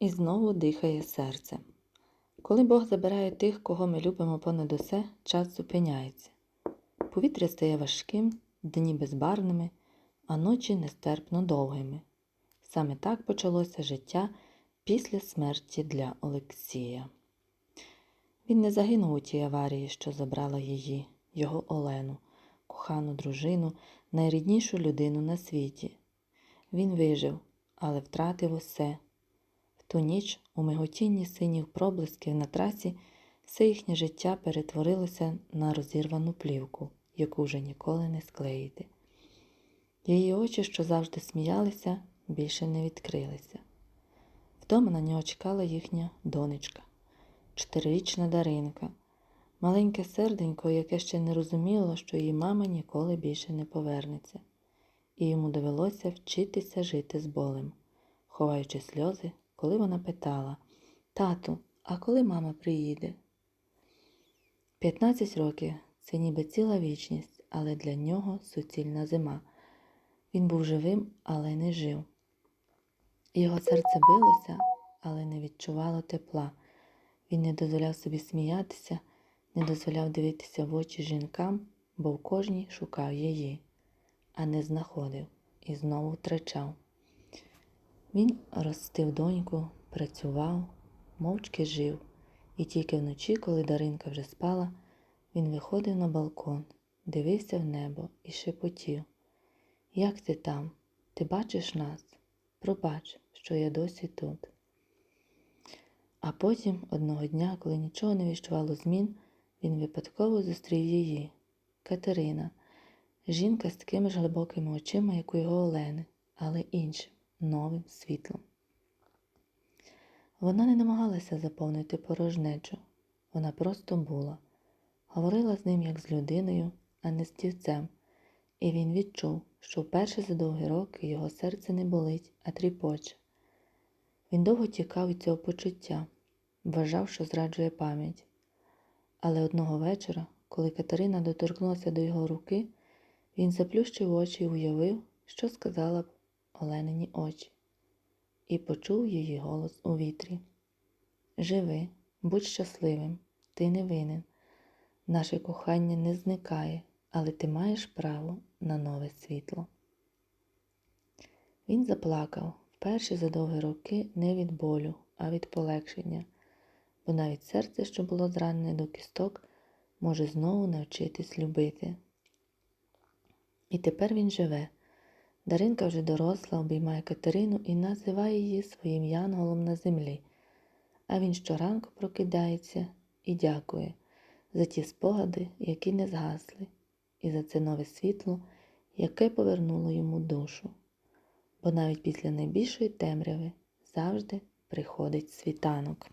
І знову дихає серце. Коли Бог забирає тих, кого ми любимо понад усе, час зупиняється. Повітря стає важким, дні безбарвними, а ночі нестерпно довгими. Саме так почалося життя після смерті для Олексія. Він не загинув у тій аварії, що забрала її, його Олену, кохану дружину, найріднішу людину на світі. Він вижив, але втратив усе. Ту ніч у миготінні синіх проблисків на трасі все їхнє життя перетворилося на розірвану плівку, яку вже ніколи не склеїти. Її очі, що завжди сміялися, більше не відкрилися. Вдома на нього чекала їхня донечка, чотирирічна Даринка, маленьке серденько, яке ще не розуміло, що її мама ніколи більше не повернеться, і йому довелося вчитися жити з болем, ховаючи сльози, коли вона питала Тату, а коли мама приїде? 15 років це ніби ціла вічність, але для нього суцільна зима. Він був живим, але не жив. Його серце билося, але не відчувало тепла. Він не дозволяв собі сміятися, не дозволяв дивитися в очі жінкам, бо в кожній шукав її, а не знаходив і знову втрачав. Він ростив доньку, працював, мовчки жив, і тільки вночі, коли Даринка вже спала, він виходив на балкон, дивився в небо і шепотів. Як ти там? Ти бачиш нас? Пробач, що я досі тут. А потім, одного дня, коли нічого не відчувало змін, він випадково зустрів її, Катерина, жінка з такими ж глибокими очима, як у його Олени, але іншим, новим світлом. Вона не намагалася заповнити порожнечу, вона просто була, говорила з ним як з людиною, а не з дівцем, і він відчув, що вперше за довгі роки його серце не болить, а тріпоче. Він довго тікав від цього почуття, вважав, що зраджує пам'ять. Але одного вечора, коли Катерина доторкнулася до його руки, він заплющив очі і уявив, що сказала б Оленині очі, і почув її голос у вітрі. Живи, будь щасливим, ти не винен. Наше кохання не зникає, але ти маєш право на нове світло. Він заплакав вперше за довгі роки не від болю, а від полегшення, бо навіть серце, що було зранене до кісток, може знову навчитись любити. І тепер він живе. Даринка вже доросла, обіймає Катерину і називає її своїм янголом на землі, а він щоранку прокидається і дякує за ті спогади, які не згасли, і за це нове світло, яке повернуло йому душу. Бо навіть після найбільшої темряви завжди приходить світанок.